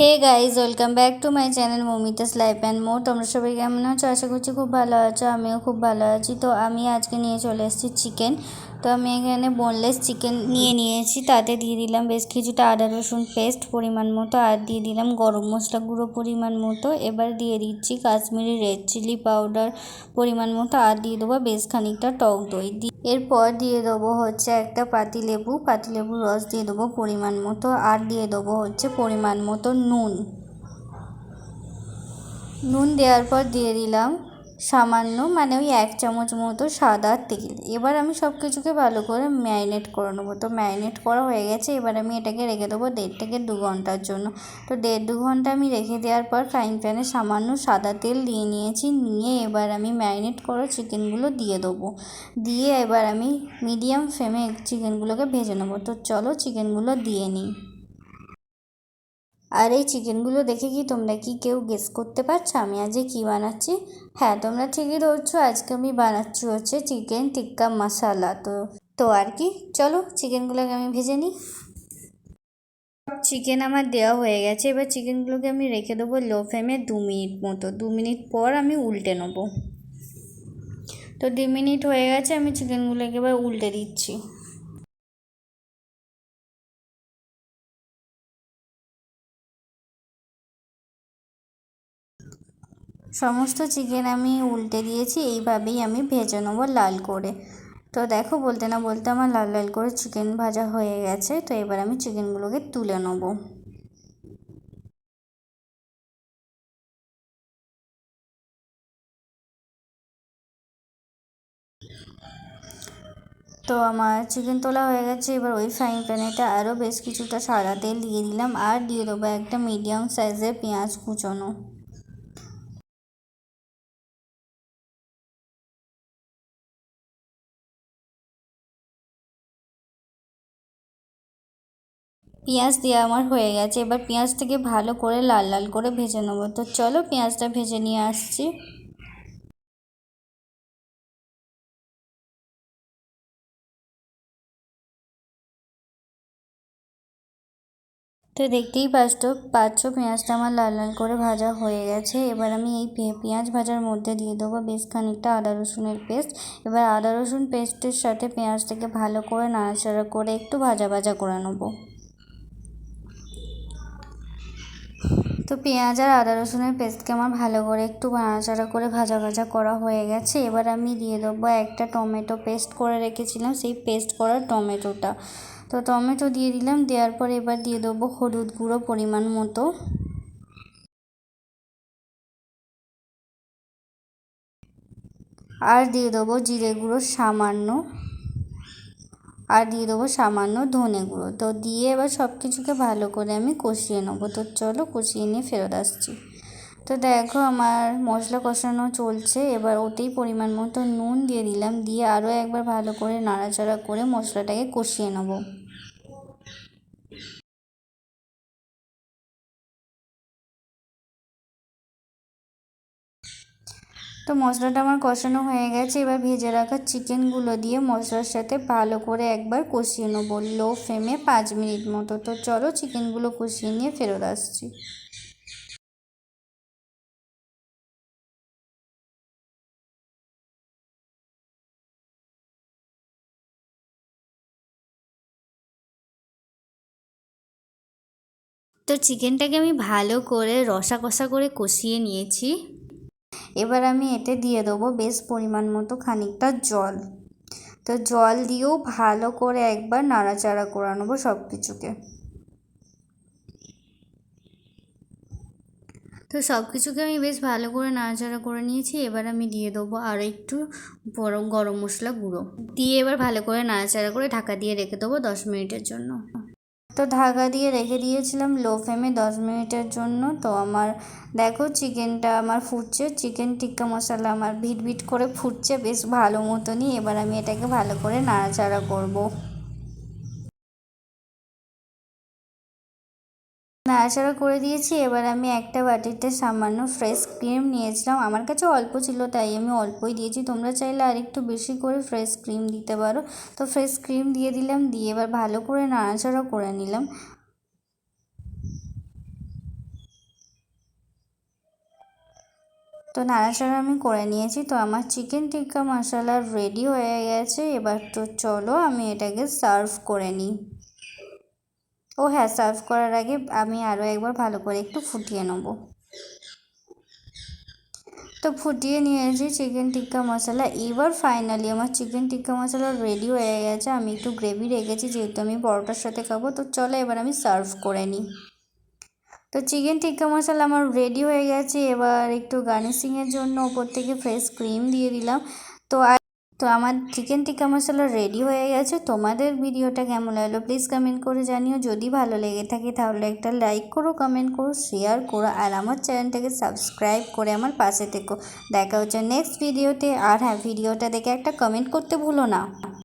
Hey guys welcome back to my channel Mamita's life and more তোমরা সবাই কেমন আছো? আশা করছি খুব ভালো আছো, আমিও খুব ভালো আছি। তো আমি আজকে নিয়ে চলে এসেছি চিকেন তো আমি এখানে বোনলেস চিকেন নিয়ে নিয়েছি, তাতে দিয়ে দিলাম বেশ কিছুটা আদা রসুন পেস্ট পরিমাণ মতো, আর দিয়ে দিলাম গরম মশলা গুঁড়ো পরিমাণ মতো। এবার দিয়ে দিচ্ছি কাশ্মীরি রেড চিলি পাউডার পরিমাণ মতো, আর দিয়ে দেবো বেশ খানিকটা টক দই। এরপর দিয়ে দেবো হচ্ছে একটা পাতিলেবু, পাতিলেবুর রস দিয়ে দেবো পরিমাণ মতো, আর দিয়ে দেবো হচ্ছে পরিমাণ মতো নুন। নুন দেওয়ার পর দিয়ে দিলাম সামান্য মানে ওই এক চামচ মতো সাদা তেল। এবার আমি সব কিছুকে ভালো করে ম্যারিনেট করে নেব। তো ম্যারিনেট করা হয়ে গেছে, এবার আমি এটাকে রেখে দেবো দেড় থেকে দু ঘণ্টার জন্য। তো দেড় দু ঘণ্টা আমি রেখে দেওয়ার পর ফ্রাইং প্যানে সামান্য সাদা তেল দিয়ে নিয়েছি, নিয়ে এবার আমি ম্যারিনেট করা চিকেনগুলো দিয়ে দেবো। দিয়ে এবার আমি মিডিয়াম ফ্লেমে চিকেনগুলোকে ভেজে নেব। তো চলো চিকেনগুলো দিয়ে নিই। আর এই চিকেনগুলো দেখে কি তোমরা কি কেউ গেস করতে পারছ? আমি আজকে কী বানাচ্ছি? হ্যাঁ তোমরা ঠিকই ধরছো, আজকে আমি বানাচ্ছি হচ্ছে চিকেন টিক্কা মশালা। তো তো আর কি, চলো চিকেনগুলোকে আমি ভেজে নিই। চিকেন আমার দেওয়া হয়ে গেছে, এবার চিকেনগুলোকে আমি রেখে দেবো লো ফ্লেমে দু মিনিট মতো। দু মিনিট পর আমি উল্টে নেব। তো দু মিনিট হয়ে গেছে, আমি চিকেনগুলোকে এবার উল্টে দিচ্ছি। সমস্ত চিকেন আমি উল্টে দিয়েছি, এইভাবেই আমি ভেজে নেব লাল করে। তো দেখো, বলতে না বলতে আমার লাল লাল করে চিকেন ভাজা হয়ে গেছে, তো এবার আমি চিকেনগুলোকে তুলে নেব। তো আমার চিকেন তোলা হয়ে গেছে, এবার ওই ফ্রাইং প্যানেতে আরও বেশ কিছুটা সাদা তেল দিয়ে দিলাম, আর দিয়ে দেবো একটা মিডিয়াম সাইজের পেঁয়াজ কুচোনো। পেঁয়াজ দেওয়া আমার হয়ে গেছে। এবার পেঁয়াজটাকে ভালো করে লাল লাল করে ভেজে নেব। তো চলো পেঁয়াজটা ভেজে নিয়ে আসছি। তো দেখতেই পাচ্ছ পাচ্ছ পেঁয়াজটা আমার লাল লাল করে ভাজা হয়ে গেছে। এবার আমি এই পেঁয়াজ ভাজার মধ্যে দিয়ে দেবো বেশ খানিকটা আদা রসুনের পেস্ট। এবার আদা রসুন পেস্টের সাথে পেঁয়াজটাকে ভালো করে নাড়াচাড়া করে একটু ভাজা ভাজা করে নেব। তো পেঁয়াজ আর আদা রসুনের পেস্টকে আমার ভালো করে একটু নাড়াচাড়া করে ভাজা ভাজা করা হয়ে গেছে, এবার আমি দিয়ে দেবো একটা টমেটো পেস্ট করে রেখেছিলাম, সেই পেস্ট করা টমেটোটা। তো টমেটো দিয়ে দিলাম, দেওয়ার পর এবার দিয়ে দেবো হলুদ গুঁড়ো পরিমাণ মতো। আর দিয়ে দেবো জিরে গুঁড়ো সামান্য। আর দিয়ে দেবো সামান্য ধনে গুঁড়ো। তো দিয়ে এবার সব কিছুকে ভালো করে আমি কষিয়ে নেব। তো চলো কষিয়ে নিয়ে ফেরত আসছি। তো দেখো আমার মশলা কষানো চলছে। এবার ওতেই পরিমাণ মতো নুন দিয়ে দিলাম। দিয়ে আরও একবার ভালো করে নাড়াচাড়া করে মশলাটাকে কষিয়ে নেব। তো মশলাটা আমার কষানো হয়ে গেছে। এবার ভেজে রাখা চিকেনগুলো দিয়ে মশলার সাথে ভালো করে একবার কষিয়ে নেব লো ফ্লেমে পাঁচ মিনিট মতো। তো চলো চিকেনগুলো কষিয়ে নিয়ে ফেরত আসছি। তো চিকেনটাকে আমি ভালো করে রসা কষা করে কষিয়ে নিয়েছি। এবার আমি এতে দিয়ে দেবো বেশ পরিমাণ মতো খানিকটা জল। তো জল দিয়েও ভালো করে একবার নাড়াচাড়া করে নেব সব কিছুকে তো সব কিছুকে আমি বেশ ভালো করে নাড়াচাড়া করে নিয়েছি, এবার আমি দিয়ে দেবো আর একটু বড় গরম মশলা গুঁড়ো। দিয়ে এবার ভালো করে নাড়াচাড়া করে ঢাকা দিয়ে রেখে দেবো দশ মিনিটের জন্য। তো ঢাকা দিয়ে রেখে দিয়েছিলাম লো ফ্লেমে দশ মিনিটের জন্য। তো আমার, দেখো চিকেনটা আমার ফুটছে চিকেন টিক্কা মশলা আমার ভিট ভিট করে ফুটছে, বেশ ভালো মতনই। এবার আমি এটাকে ভালো করে নাড়াচাড়া করব। নাড়াচাড়া করে দিয়েছি, এবার আমি একটা বাটিতে সামান্য ফ্রেশ ক্রিম নিয়েছিলাম। আমার কাছে অল্প ছিল, তাই আমি অল্পই দিয়েছি। তোমরা চাইলে আর একটু বেশি করে ফ্রেশ ক্রিম দিতে পারো। তো ফ্রেশ ক্রিম দিয়ে দিলাম, দিয়ে এবার ভালো করে নাড়াচাড়া করে নিলাম। তো নাড়াচাড়া আমি করে নিয়েছি। তো আমার চিকেন টিক্কা মশালা রেডি হয়ে গেছে। এবার তো চলো, আমি এটাকে সার্ভ করে নিই। ও হ্যাঁ সার্ভ করার আগে আমি আরও একবার ভালো করে একটু ফুটিয়ে নেব। তো ফুটিয়ে নিয়েছি চিকেন টিক্কা মশলা এবার ফাইনালি আমার চিকেন টিক্কা মশলা রেডি হয়ে গেছে। আমি একটু গ্রেভি রেখেছি, যেহেতু আমি পরোটার সাথে খাব। তো চলো এবার আমি সার্ভ করে নিই তো চিকেন টিক্কা মশলা আমার রেডি হয়ে গেছে। এবার একটু গার্নিশিংয়ের জন্য ওপর থেকে ফ্রেশ ক্রিম দিয়ে দিলাম। তো তো আমার চিকেন টিক্কা মশলা রেডি হয়ে গেছে। তোমাদের ভিডিওটা কেমন লাগল প্লিজ কমেন্ট করে জানিও। যদি ভালো লেগে থাকে তাহলে একটা লাইক করো কমেন্ট করো শেয়ার করো, আর আমার চ্যানেলটাকে সাবস্ক্রাইব করে আমার পাশে থেকো। দেখা হচ্ছে নেক্সট ভিডিওতে আর হ্যাঁ ভিডিওটা দেখে একটা কমেন্ট করতে ভুলো না।